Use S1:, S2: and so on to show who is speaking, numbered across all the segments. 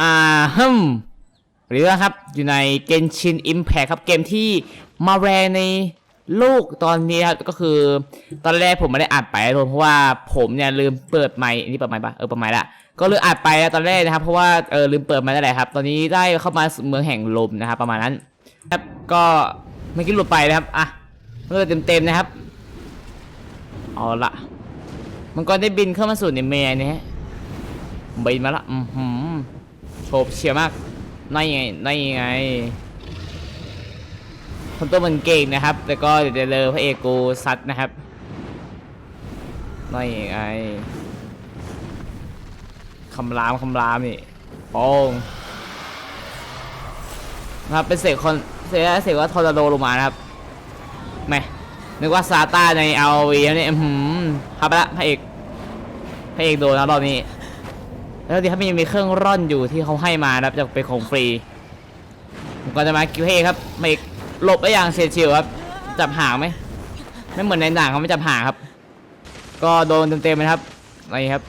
S1: อ่าฮึมหรือว่าครับอยู่ใน Genshin Impact ครับเกมที่มาแรงในโลกตอนนี้ครับก็คือตอนแรกผมไม่ได้อัดไปเพราะว่าผมเนี่ยลืมเปิดไมค์อันนี่เปิดไมค์ปะเออเปิดไมค์ละก็ลืมอัดไปตอนแรกนะครับ เพราะว่าเออลืมเปิดไมค์นั่นแหละครับ ตอนนี้ได้เข้ามาเมืองแห่งลมนะครับประมาณนั้นครับก็เมื่อกี้หลุดไปนะครับอะเมื่อเต็มๆนะครับเอาละมันก็ได้บินเข้ามาสู่ในเมย์นี่ฮะบินมาละอือหือ โฉบเฉียมากนั่นไงนั่นไงคนตัวมันเก่งนะครับ แล้วก็เดี๋ยวจะเลอพระเอกกูซัดนะครับนั่นไงคำรามคำรามนี่โป้งนะครับเป็นเสกคนเสกเสกว่าทอร์นาโดลงมานะครับแม่นึกว่าซาต้าในเอาวีเนี่ยอื้อหืมครับไปละพระเอกพระเอกโดนนะรอบนี้ แล้วดีครับมันยังมีเครื่องร่อนอยู่ที่เขาให้มานะครับจะเป็นของฟรีผมก็จะมาคิวเฮครับพระเอกหลบได้อย่างเฉียดฉิวครับจับหางไหมไม่เหมือนในหนังเขาไม่จับหางครับ ก็โดนเต็มๆเลยครับนี่ครับ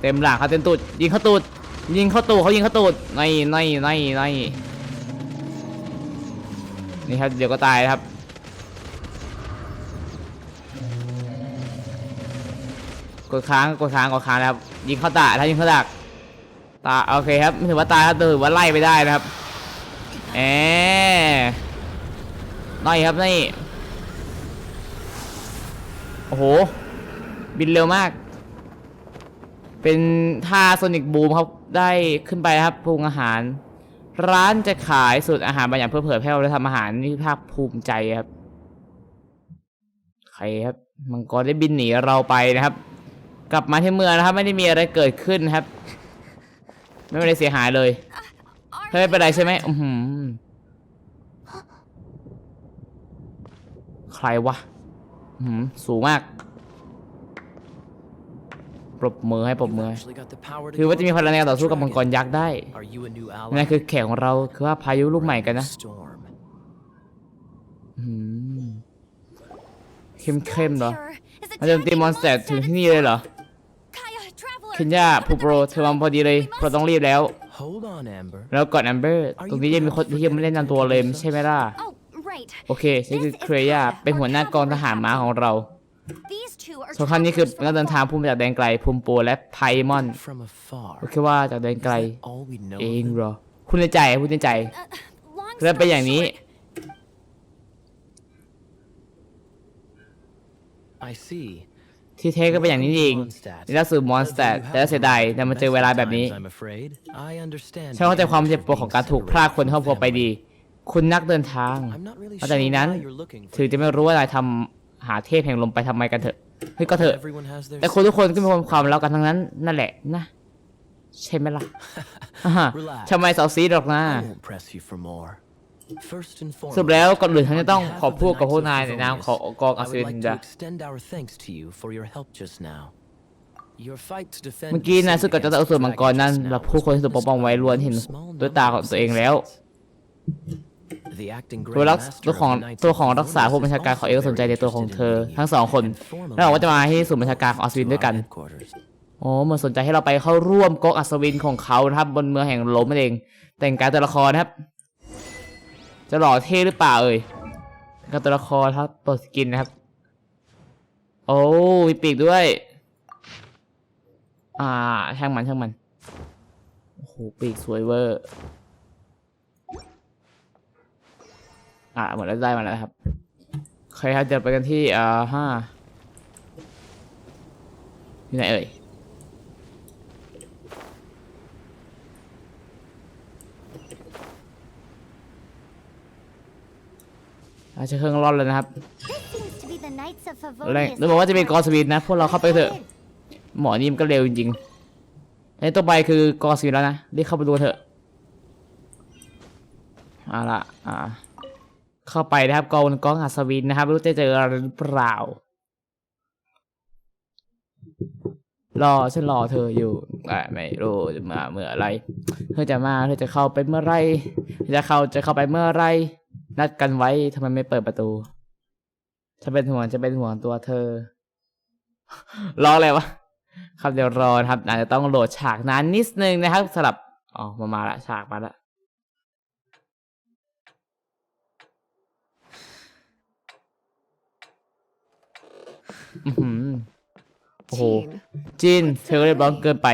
S1: เต็มหลังเขาเต็มตูดยิงเข้าตูดยิงเข้าตูดเขายิงเข้าตูดนี่นี่นี่นี่นี่ครับเดี๋ยวก็ตายครับ กดค้างกดค้างกดค้างนะครับ ยิงเข้าตาถ้ายิงเข้าดักตาโอเคครับไม่ถือว่าตายครับถือว่าไล่ไปได้นะครับแอนี่ครับนี่โอ้โห บินเร็วมาก เป็นท่าโซนิกบูมครับได้ขึ้นไปนะครับปรุงอาหาร ร้านจะขายสูตรอาหารบางอย่างเพื่อเผยแพร่และทำอาหารนี่ภาคภูมิใจครับ ใครครับ มังกรได้บินหนีเราไปนะครับ กลับมาที่เมืองนะครับ ไม่ได้มีอะไรเกิดขึ้นนะครับ ไม่มีอะไรเสียหายเลยเฮ้ยเป็นไรใช่ไหมอือหือใครวะอือหือสูงมากปรบมือให้ปรบมือให้คือว่าจะมีพลังในการต่อสู้กับมังกรยักษ์ได้นั่นคือแขกของเราคือว่าพายุลูกใหม่กันนะอืมเข้มๆเหรอมันจะตีมอนสเตอร์ถึงที่นี่เลยเหรอ เคนยาพูโปรเธอมาพอดีเลยเราต้องรีบแล้ว
S2: Hold on, Amber.
S1: แล้วก่อนแอมเบอร์ตรงนี้ยังมีคนที่ยังไม่ได้นำตัวเลยไม่ใช่ไหมล่ะ
S3: Oh, right.
S1: โอเคนี่คือเครยาเป็นหัวหน้ากองทหารม้าของเรา
S3: These two are
S1: ส่วนคันนี้คือ
S3: travelers
S1: นักเดินทางพุ่งมาจากแดนไกลพุมโปและไพมอน
S2: From afar.
S1: โอเคว่าจากแดนไกล
S2: Is that all we know
S1: เอง
S2: of him?
S1: เหรอ คุณในใจคุณในใจ
S3: Long
S1: เริ่มเป็น
S3: story
S1: อย่างนี้
S3: short,
S2: I see.
S1: ที่เทก็เป็นอย่างนี้เองนี่ล่าสุดมอนสเตอร์แต่เสียดายแต่มาเจอเวลาแบบนี้
S2: I'm afraid. I understand.
S1: ฉันเข้าใจความเจ็บปวดของการถูกพรากคนครอบครัวไปดี คุณนักเดินทาง
S2: I'm not really
S1: หลังจากนี้นั้น
S2: sure why you're looking for
S1: ถึงจะไม่รู้ว่านายทำหาเทพแห่งลมไปทำไมกันเถอะเฮ้ยก็เถอะ
S2: Everyone has their
S1: แต่คนทุกคนก็มีความรักกันทั้งนั้น นั่นแหละนะ ใช่ไหมล่ะอ่าฮะ
S2: Relax.
S1: ทำไมสาวซีดหรอกนะ สรุป
S2: foremost,
S1: แล้วก่อนอื่นฉันจะต้อง
S2: on behalf
S1: ขอ
S2: of the
S1: พูดกับพวก
S2: Knights of
S1: นายในนามของ
S2: Favonius,
S1: กองอั
S2: I
S1: ศ
S2: would
S1: วิน
S2: like
S1: จ้ะ
S2: to extend our thanks to you for your help just now. Your fight to defend
S1: เมื่อกี้นาย
S2: City
S1: สู้กับเจ้า
S2: against
S1: อสูรมังกรนั้น
S2: dragons just
S1: เรา
S2: now
S1: ผู้คนที่
S2: was
S1: ถูกปกป้องไว้ล้วนเห็น
S2: small
S1: ด้วยตาของตัวเองแล้ว
S2: citizens. The acting
S1: ตัวรัก
S2: Grand
S1: ตัวของ
S2: Master of the Knights
S1: ตัวของ
S2: of
S1: รักษาผู้บัญชาการของเองก็สนใจในตัวของเธอ ทั้งสองคน
S2: Formally
S1: แล้วบอกว่าจะมาที่ศูนย์บัญชาการของอัศวินด้วยกัน
S2: headquarters.
S1: โอ้เหมือนสนใจให้เราไปเข้าร่วมก๊กอัศวินของเขานะครับบนเมืองแห่งลมนั่นเอง แต่งกายตัวละครนะครับ จะหล่อเท่หรือเปล่าเอ่ยกับตัวละครครับตัวสกินนะครับ โอ้มีปีกด้วย อ่า ช่างมันช่างมัน โอ้โห ปีกสวยเวอร์ อ่าหมดแล้วได้มาแล้วครับโอเคครับเดี๋ยวไปกันที่อ่าห้าอยู่ไหนเอ่ย อาจจะเครื่องร่อนเลยนะครับ
S3: this seems to be the Knights of
S1: แรง
S3: Favonius.
S1: นึกบอกว่าจะเป็นกอสวินนะ พวกเราเข้าไปเถอะ หมอนี่มันก็เร็วจริงๆไอ้ตัวไปคือกอสวินแล้วนะรีบเข้าไปดูเถอะเอาละอ่า เข้าไปนะครับกองกองอัศวินนะครับไม่รู้จะเจออะไรหรือเปล่ารอฉันรอเธออยู่แต่ไม่รู้จะมาเมื่อไหรเธอจะมาเธอจะเข้าไปเมื่อไหรเธอจะเข้าจะเข้าไปเมื่อไหร นัดกันไว้ทำไมไม่เปิดประตูฉันเป็นห่วงจะเป็นห่วงตัวเธอรออะไรวะครับเดี๋ยวรอนะครับอาจจะต้องโหลดฉากนานนิดนึงนะครับสำหรับอ๋อมามาละฉากมาละอื้อหือโอ้โหจีนเธอก็เรียบร้อยเกินไป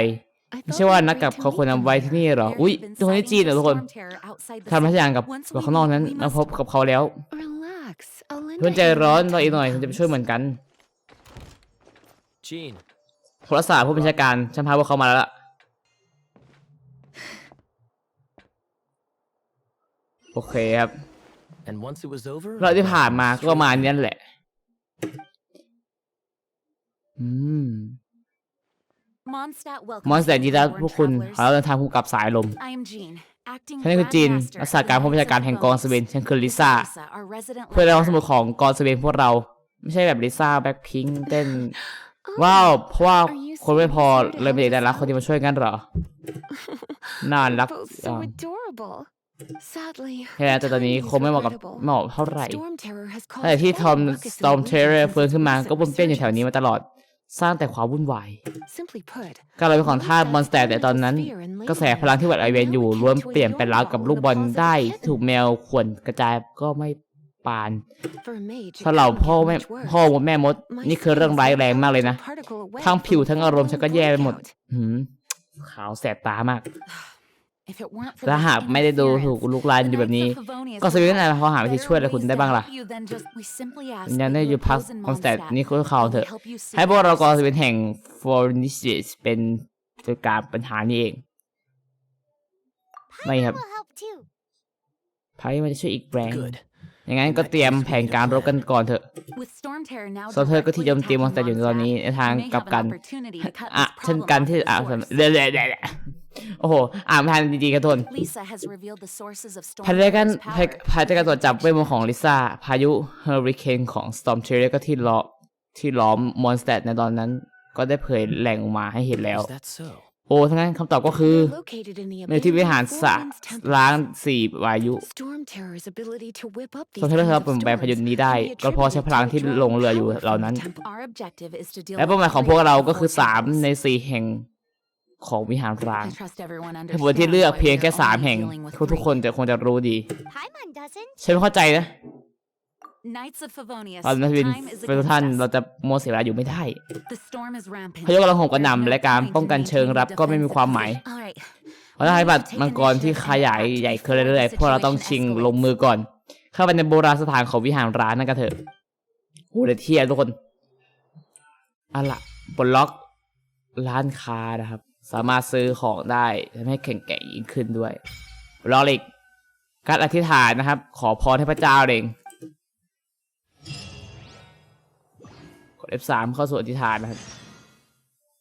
S1: ไม่ใช่ว่านัดกับเขาควรนำไว้ที่นี่เหรอ อุ๊ยตรงนี้จีนเหรอทุกคนทำราชการกับกับข้างนอกนั้นมาพบกับเขาแล้ว
S4: Relax. Alinda
S1: เพื่อนใจร้อนรออีกหน่อยฉันจะไปช่วยเหมือนกัน
S2: Jean,
S1: โทรศัพท์ผู้บัญชาการฉันพาพวกเขามาแล้วล่ะโอเคครับ
S2: and once it was over,
S1: เราที่ผ่านมาก็ประมาณนี้แหละ อืม
S3: Mondstadt
S1: มอนสเตอ
S3: welcomes
S1: ร์ดีต้า
S3: foreign
S1: พวกคุณ
S3: travelers.
S1: ขอเราเดินทางคู่กับสายลม
S3: I am Jean, acting
S1: ฉันคือจีน
S3: Grand Master
S1: รักษาการผู้บัญชาการแห่งกองสเวน ฉันคือลิซ่า
S3: Lisa, our resident
S1: เพื่อนรองสมุด
S3: lecturer.
S1: ของกองสเวนพวกเรา ไม่ใช่แบบลิซ่าแบ็คพิงเต้น ว้าว เพราะว่าคนไม่พอเลยไม่ได้รับคนที่มาช่วยกันเหรอ น่ารัก
S4: Both
S1: อ่า
S4: so adorable. Sadly,
S1: แค่แต่ตอนนี้คงไม่เหมาะกับ
S4: regrettable.
S1: ไม่เหมาะเท่าไหร่
S4: Storm Terror has
S1: แต่
S4: caused
S1: ที่
S4: all
S1: ทอม
S4: ruckus in
S1: สตอม
S4: the
S1: เทอร์
S4: region
S1: เฟื้นขึ้นมา
S4: since
S1: ก็บุนเต้นอยู่แถว
S4: resurgence.
S1: นี้มาตลอด สร้างแต่ความวุ่นวาย
S4: Simply put,
S1: การลอยของท่ามอนสเตอร์แต่ตอนนั้น กระแสพลังที่วัดไอเวนอยู่ล้วนเปลี่ยนเป็นราวกับลูกบอลได้ ถูกแมวข่วนกระจายก็ไม่ปาน
S4: for a mage, it
S1: ถ้าเรา
S4: couldn't
S1: พ่อ
S4: get
S1: แม่
S4: much worse.
S1: พ่อมดแม่มด
S4: My
S1: นี่คือเรื่องร้ายแรงมากเลยนะ
S4: skin is a particle away
S1: ทั้งผิว
S4: from
S1: ทั้งอารมณ์ฉันก็แย่ไปหมด
S4: breakout.
S1: หืมขาวแสบตามาก
S3: If it weren't for
S1: และ
S3: this
S1: หากไม่ได้ดูถูก
S3: interference,
S1: ลุกลาน
S3: the
S1: อยู่แบบ
S3: Knights
S1: นี้
S3: of Favonius
S1: ก็สวิต
S3: would
S1: นั่น
S3: have
S1: เขาหาวิธี
S3: better
S1: ช่วยอะไรคุณ
S3: ways
S1: ได้
S3: to
S1: บ้างล่ะ
S3: help you than just- we simply ask
S1: ยั
S3: that
S1: งได้
S3: you
S1: อยู่พัก
S3: repose in
S1: มอนสเตอร์
S3: Mondstadt.
S1: นี่คือเขาเถอะ
S3: We'll help you see
S1: ให้พวกเรา
S3: this.
S1: กองสวิตแห่งฟอร์นิชิสเป็นจัดการปัญหานี้เองไม่ครับ
S3: will help too.
S1: ไพ่มันจะช่วยอีกแรง
S2: good.
S1: อย่างนั้นก็เตรียมแผนการรบกันก่อนเถอะ
S3: With Storm Terror now
S1: โซเทอร์ก็ที่โจมตีมอนสเตอร์อยู่ในตอนนี้ในทางกลับกันอะเช่นกันที่อะเดี๋ยวเดี๋ยวเดี๋ยว โอ้โห อ่านไม่ทันจริงๆครับทุกคน
S3: Lisa has revealed the sources of Storm
S1: ภายในการ
S3: Terror's
S1: ภาย
S3: power.
S1: ภายในการตรวจจับเวทมนต์ของลิซ่า พายุเฮอริเคนของ Storm t e r r o r ก็ที่ล้อที่ล้อมมอนสเตอร์ในตอนนั้น ก็ได้เผยแหล่งออกมาให้เห็นแล้ว
S2: Is that so?
S1: โอ้ทั้งนั้นคำตอบก็คือ
S4: They're located in the
S1: ในที่วิหาร
S4: abandoned
S1: สระ
S4: Four Winds Temple.
S1: ล้างสี่วายุ
S4: Storm Terror's ability to whip up
S1: โซ
S4: these
S1: เทอร์
S4: kinds
S1: ครับ
S4: of
S1: ผมแปลพายุ
S4: storms
S1: นี้ได้
S4: can be
S1: ก็เพราะใช้พลังที่
S4: attributed to
S1: หลงเหลืออยู่
S4: power
S1: เหล่า
S4: from
S1: นั้น
S4: the temple.
S3: Our objective is to deal
S1: และ
S3: with
S1: เป้าหมายของ
S3: three
S1: พวกเรา
S3: of the
S1: ก็คือ
S3: four
S1: สาม
S3: temples.
S1: ในสี่แห่ง ของวิหารร้าง
S3: I trust everyone
S1: เหตุผลที่เลือก
S3: understands
S1: เพียง
S3: why
S1: แค่
S3: we're
S1: สาม
S3: only
S1: แห่ง
S3: dealing with
S1: ทุกๆคน
S3: three.
S1: จะคงจะรู้ดี
S3: Paimon doesn't.
S1: ฉันไม่เข้าใจนะ
S3: Knights of Favonius.
S1: เราจะเป็น
S3: Time is
S1: เป็นทุกท่าน
S3: against us.
S1: เราจะมัวเสียเวลาอยู่ไม่ได้
S3: The storm is rampant.
S1: พายุกำลังโหมกระห
S3: There's
S1: น่ำ
S3: no
S1: และการ
S3: point
S1: ป้องกัน
S3: in
S1: เชิงรับ
S3: maintaining
S1: ก็ไม่มีความหมาย
S3: defensive position. All right.
S1: เพราะถ้าให้บัตรมังกรที่ขยายใหญ่ขึ้นเรื่อยๆพวกเราต้องชิงลงมือก่อน เข้าไปในโบราณสถานของวิหารร้านนั่นกันเถอะโอ้เดี๋ยวเทียทุกคนอะล่ะปลดล็อกร้านค้านะครับ สามารถซื้อของได้ทำให้แข็งแกร่งยิ่งขึ้นด้วยปลดล็อกกการอธิษฐานนะครับ ขอพรให้พระเจ้าเองกด F3 เข้าสู่อธิษฐานนะครับ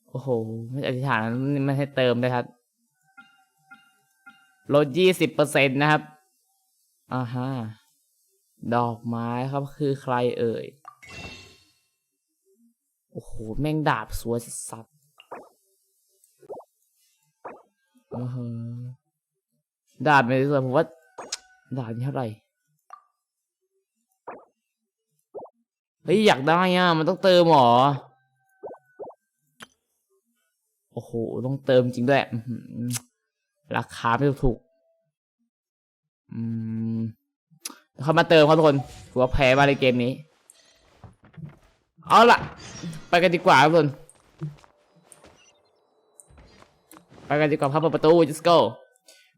S1: โอ้โห ไม่อธิษฐานมันให้เติมได้ครับลดยี่สิบเปอร์เซ็นต์นะครับอ่าฮะดอกไม้ครับคือใครเอ่ย โอ้โห แม่งดาบสวยสัส ดาบไม่สวยผมว่า ดาบนี่เท่าไหร่เฮ้ยอยากได้อะ มันต้องเติมหรอ โอ้โห ต้องเติมจริงด้วยอื้อหือราคาไม่ถูกอืมเขามาเติมครับทุกคนถือว่าแพ้มาในเกมนี้ เอาล่ะ ไปกันดีกว่าครับทุกคน ไปกันดีกว่าครับเปิดประตู just go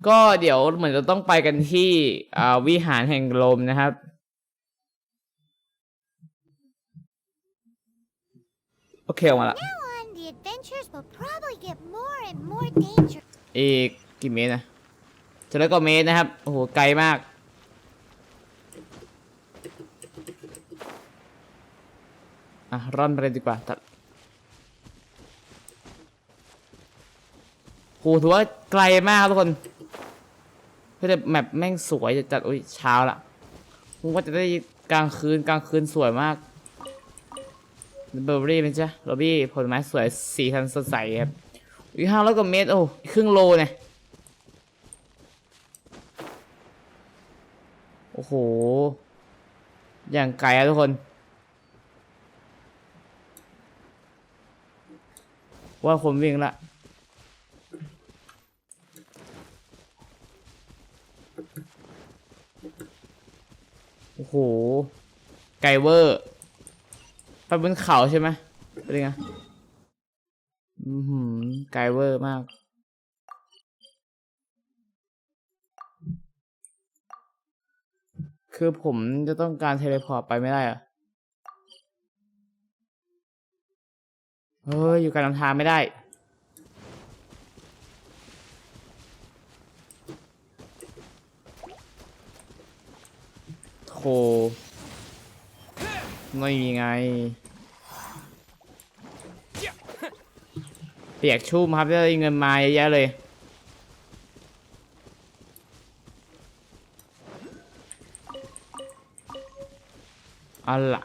S1: ก็เดี๋ยวเหมือนจะต้องไปกันที่อ่าวิหารแห่งลมนะครับ โอเคออกมาละ
S3: Now on, the adventures will probably get more and more dangerous.
S1: อีกกี่เมตรนะจะร้อยกว่าเมตรนะครับ โอ้โห ไกลมาก อะร่อนไปเลยดีกว่าตัด โหถือว่าไกลมากครับทุกคนเพื่อแมปแม่งสวยจัดอุ้ยเช้าละผมว่าจะได้กลางคืนกลางคืนสวยมากเบอร์รี่เป็นจ้ะโรบี้ผลไม้สวยสีสันสดใสครับอีห้าร้อยกว่าเมตรโอ้ครึ่งโลเนี่ยโอ้โห อย่างไกลอะทุกคน ว่าคนวิ่งละ โอ้โห ไกลเวอร์ไปบนเขาใช่ไหมเป็นไงอือหือไกลเวอร์มาก คือผมจะต้องการเทเลพอร์ตไปไม่ได้อะเฮ้ย อยู่กลางลำธารไม่ได้ โธ่ไม่มีไง เปียกชุ่มครับได้เงินมาเยอะแยะเลยเอาล่ะ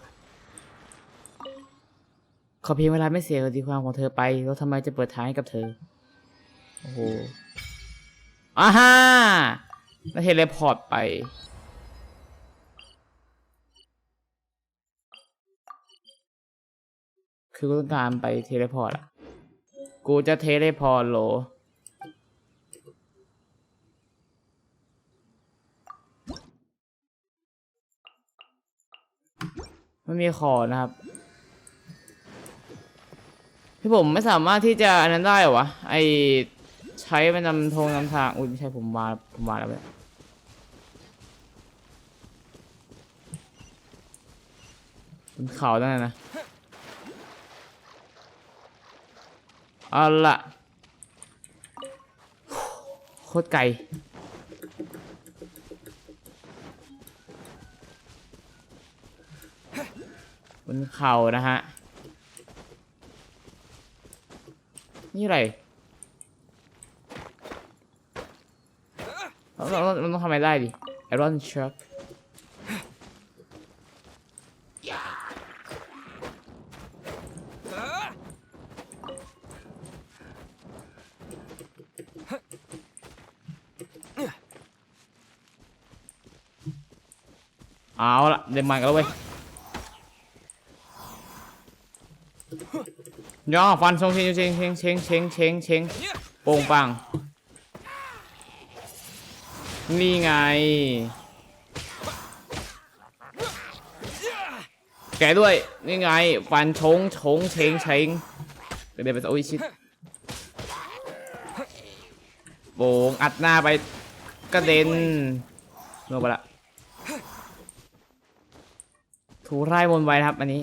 S1: ขอเพียงเวลาไม่เสียดีความของเธอไป แล้วทำไมจะเปิดทางให้กับเธอ โอ้โหอ่าฮ่าแล้วเทเลพอร์ตไป คือกูต้องการไปเทเลพอร์ตอะกูจะเทเลพอร์ตโหล ไม่มีขอนะครับพี่ผมไม่สามารถที่จะอันนั้นได้เหรอวะ ไอใช้มันนำทงนำทาง อุ้ยไม่ใช่ผมมาผมมาแล้วเว้ยบนเขาตั้งนะ เอาละโคตรไกลบนเขานะฮะ นี่อะไรเราเราเราต้องทำอะไรได้ดิ Iron Shark เอาละเดินมันกันแล้วเว้ยย่อฟันทรงเชงเชงเชงเชงเชงเชงเชงโป่งปัง นี่ไง แกด้วย นี่ไง ฟันชงชงเชงเชงเดี๋ยวไปโอ้ยชิดโป่งอัดหน้าไปกระเด็นลงไปละ ถูไร่มนไว้ครับ อันนี้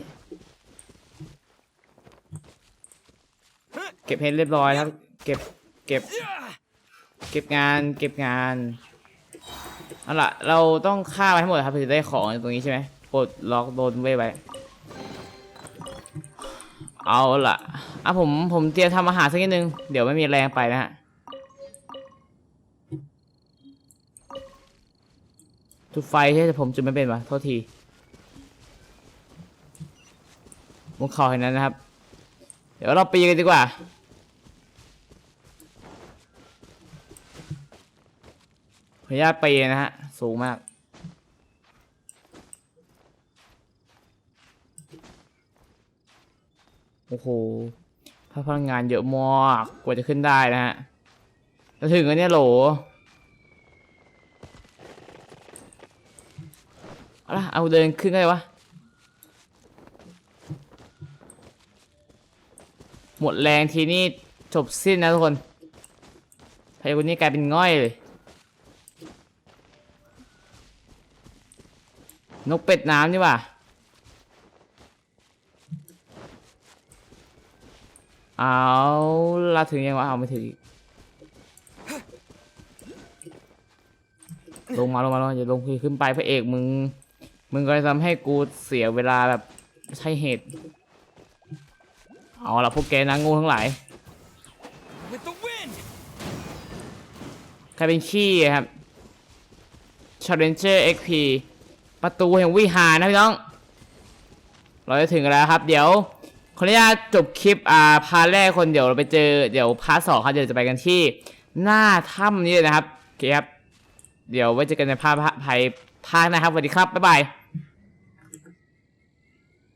S1: เก็บเพชรเรียบร้อยครับ เก็บเก็บ เก็บงาน เก็บงานเอาล่ะ เราต้องฆ่าไปให้หมดครับถึงจะได้ของตรงนี้ใช่ไหมปลดล็อกโดนเว้ไว้เอาล่ะอะผมผมเตรียมทำอาหารสักนิดนึง เดี๋ยวไม่มีแรงไปนะฮะจุดไฟใช่ผมจุดไม่เป็นวะโทษที บนเขาเห็นนั้นนะครับ เดี๋ยวเราปีกันดีกว่า ขออนุญาตปีนะฮะ สูงมาก โอ้โหพพลังงานเยอะมากกว่าจะขึ้นได้นะฮะจะถึงกันเนี่ยโหลเอาละเอาเดินขึ้นได้วะ หมดแรงทีนี้จบสิ้นนะทุกคนพายคนนี้กลายเป็นง่อยเลย นกเป็ดน้ำนี่ว่ะเอาละถึงยังวะเอาไม่ถึงลงมาลงมาลงอย่าลงคือขึ้นไปพระเอกมึง มึงก็จะทำให้กูเสียเวลาแบบไม่ใช่เหตุ เอาละพวกแกนางงูทั้งหลาย
S2: With the wind!
S1: ใครเป็นขี้อะครับ Challenger XP ประตูแห่งวิหารนะพี่น้อง เราจะถึงกันแล้วครับ เดี๋ยวขออนุญาตจบคลิปอ่าพาร์ทแรกคนเดี๋ยวเราไปเจอเดี๋ยวพาร์ทสองครับเดี๋ยวจะไปกันที่ หน้าถ้ำนี้เลยนะครับโอเคครับ เดี๋ยวไว้เจอกันในภาพภายภาคหนะครับสวัสดีครับบ๊ายบาย